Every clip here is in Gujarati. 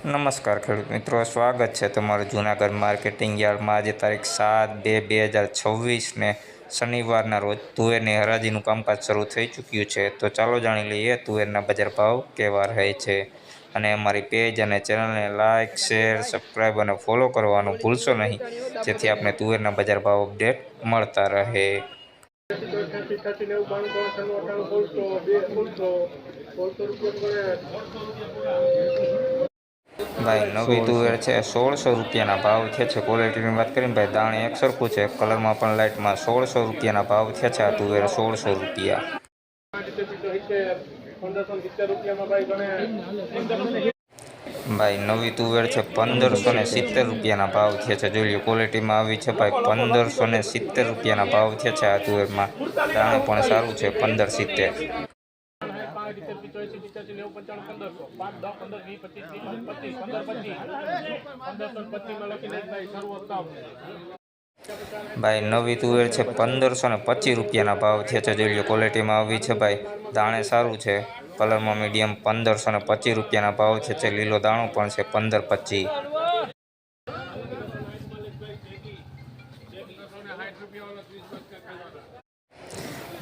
નમસ્કાર ખેડૂત મિત્રો, સ્વાગત છે તમારું જૂનાગઢ માર્કેટિંગ યાર્ડમાં. આજે તારીખ સાત બે બે હજાર છવ્વીસને શનિવારના રોજ તુવેરની હરાજીનું કામકાજ શરૂ થઈ ચૂક્યું છે. તો ચાલો જાણી લઈએ તુવેરના બજાર ભાવ કેવા રહે છે. અને અમારી પેજ અને ચેનલને લાઇક શેર સબસ્ક્રાઈબ અને ફોલો કરવાનું ભૂલશો નહીં. જેથી આપને તુવેરના બજાર ભાવ અપડેટ મળતા રહે. ભાઈ નવી તુવેર છે સોળસો રૂપિયાના ભાવ થયા છે. ક્વોલિટીની વાત કરીને ભાઈ દાણે એક સરખું છે. કલરમાં પણ લાઇટમાં સોળસો રૂપિયાના ભાવ થયા છે આ તુવેર સોળસો રૂપિયા. ભાઈ નવી તુવેર છે પંદરસો ને સિત્તેર રૂપિયાના ભાવ થયા છે. જોઈ લો ક્વોલિટીમાં આવી છે ભાઈ પંદરસો ને સિત્તેર રૂપિયાના ભાવ થયા છે આ તુવેરમાં. દાણે પણ સારું છે પંદર સિત્તેર. ભાઈ નવી તુવેર છે પંદરસો ને પચીસ રૂપિયાના ભાવ છે. જોઈ લો ક્વોલિટીમાં આવી છે ભાઈ. દાણે સારું છે. કલરમાં મીડિયમ પંદરસો ને પચીસ રૂપિયાના ભાવ છે. લીલો દાણો પણ છે પંદર પચીસ.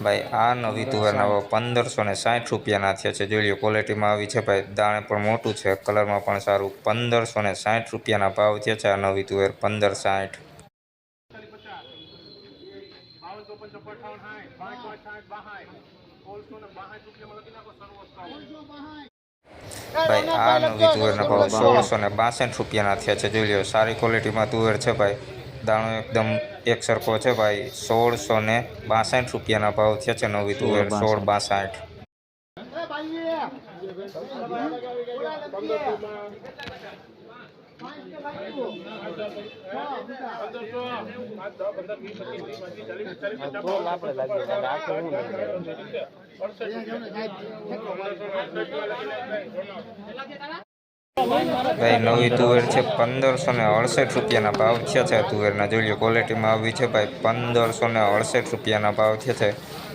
ભાઈ આ નવી તુવેરના ભાવ પંદરસો ને સાઠ રૂપિયાના થયા છે. જોઈ લો ક્વોલિટીમાં આવી છે ભાઈ દાણે પણ મોટું છે કલરમાં પણ સારું. પંદરસો ને સાઠ રૂપિયાના ભાવ થયા છે આ નવી તુવેર પંદર સાઠ. ભાઈ આ નવી તુવેરના ભાવ સોળસો ને બાસઠ રૂપિયાના થયા છે. જોઈ લો સારી ક્વોલિટીમાં તુવેર છે ભાઈ. દાણો એકદમ એક સરખો છે ભાઈ સોળસો ને બાસઠ રૂપિયાના ભાવ થયા છે નવી તુવેર સોળ બાસઠ. ભાઈ, નવી તુવેર છે પંદરસો ને અડસઠ રૂપિયાના ભાવ થયા છે. તુવેરના જોઈ ક્વોલિટીમાં આવી છે ભાઈ, પંદરસો ને અડસઠ રૂપિયાના ભાવ થયા છે.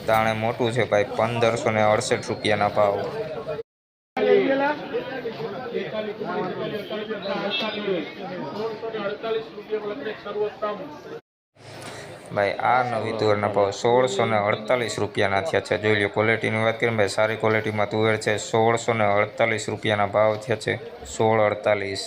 તાણે મોટું છે ભાઈ, પંદરસો ને અડસઠ રૂપિયાના ભાવ. ભાઈ, આ નવી તુવેરના ભાવ સોળસો ને અડતાલીસ રૂપિયાના થયા છે. જોઈ લો ક્વોલિટીની વાત કરીએ ભાઈ, સારી ક્વોલિટીમાં તુવેર છે, સોળસો ને અડતાલીસ રૂપિયાના ભાવ થયા છે. સોળ અડતાલીસ.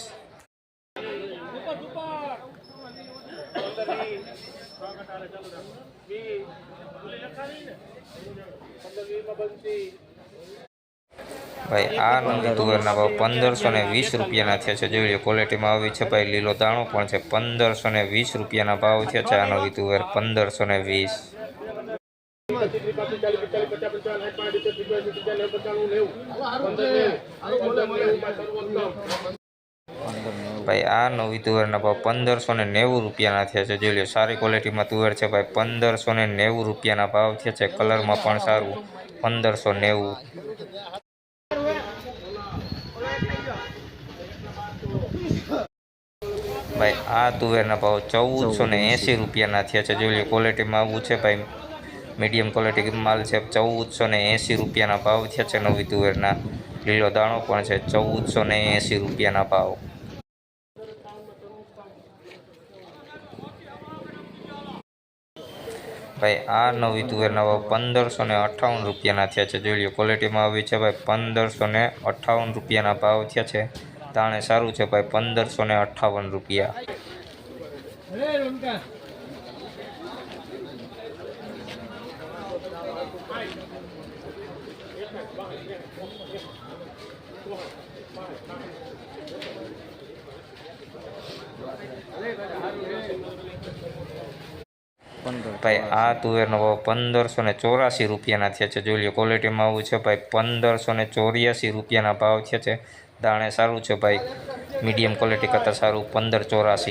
ભાઈ, આ નવી તુવેરના ભાવ પંદરસો ને વીસ રૂપિયાના થયા છે. જોઈ લો ક્વોલિટીમાં આવી છે ભાઈ લીલો દાણો પણ છે. પંદરસો ને વીસ રૂપિયાના ભાવ છે આ નવી તુવેર, પંદરસો ને વીસ. ભાઈ, આ નવી તુવેરના ભાવ પંદરસો ને નેવું રૂપિયાના થયા છે. જોઈ લો, સારી ક્વોલિટીમાં તુવેર છે ભાઈ, પંદરસો ને નેવું રૂપિયાના ભાવ થયા છે. કલરમાં પણ સારું, પંદરસો નેવું. ભાઈ, આ તુવેરના ભાવ ચૌદસો ને એંસી રૂપિયાના થયા છે. જોઈ લો ક્વોલિટીમાં આવું છે ભાઈ. મીડિયમ ક્વોલિટી માલ છે. ચૌદસો ને એંસી રૂપિયાના ભાવ થયા છે નવી તુવેરના. લીલો દાણો પણ છે. ચૌદસો ને એંસી રૂપિયાના ભાવ. ભાઈ, આ નવી તુવેરના ભાવ પંદરસો ને અઠ્ઠાવન રૂપિયાના થયા છે. જોઈ લો ક્વોલિટીમાં આવી છે ભાઈ, પંદરસો ને અઠ્ઠાવન રૂપિયાના ભાવ થયા છે. તાણે સારું છે ભાઈ, પંદરસો ને અઠ્ઠાવન રૂપિયા. ભાઈ, આ તુવેરનો ભાવ પંદરસો ને ચોરાસી રૂપિયાના થયા છે. જોઈ લો ક્વોલિટીમાં આવું છે ભાઈ, પંદરસો ને ચોર્યાસી રૂપિયાના ભાવ થયા છે. દાણે સારું છે ભાઈ મીડિયમ ક્વોલિટી કરતાં સારું, પંદર ચોરાસી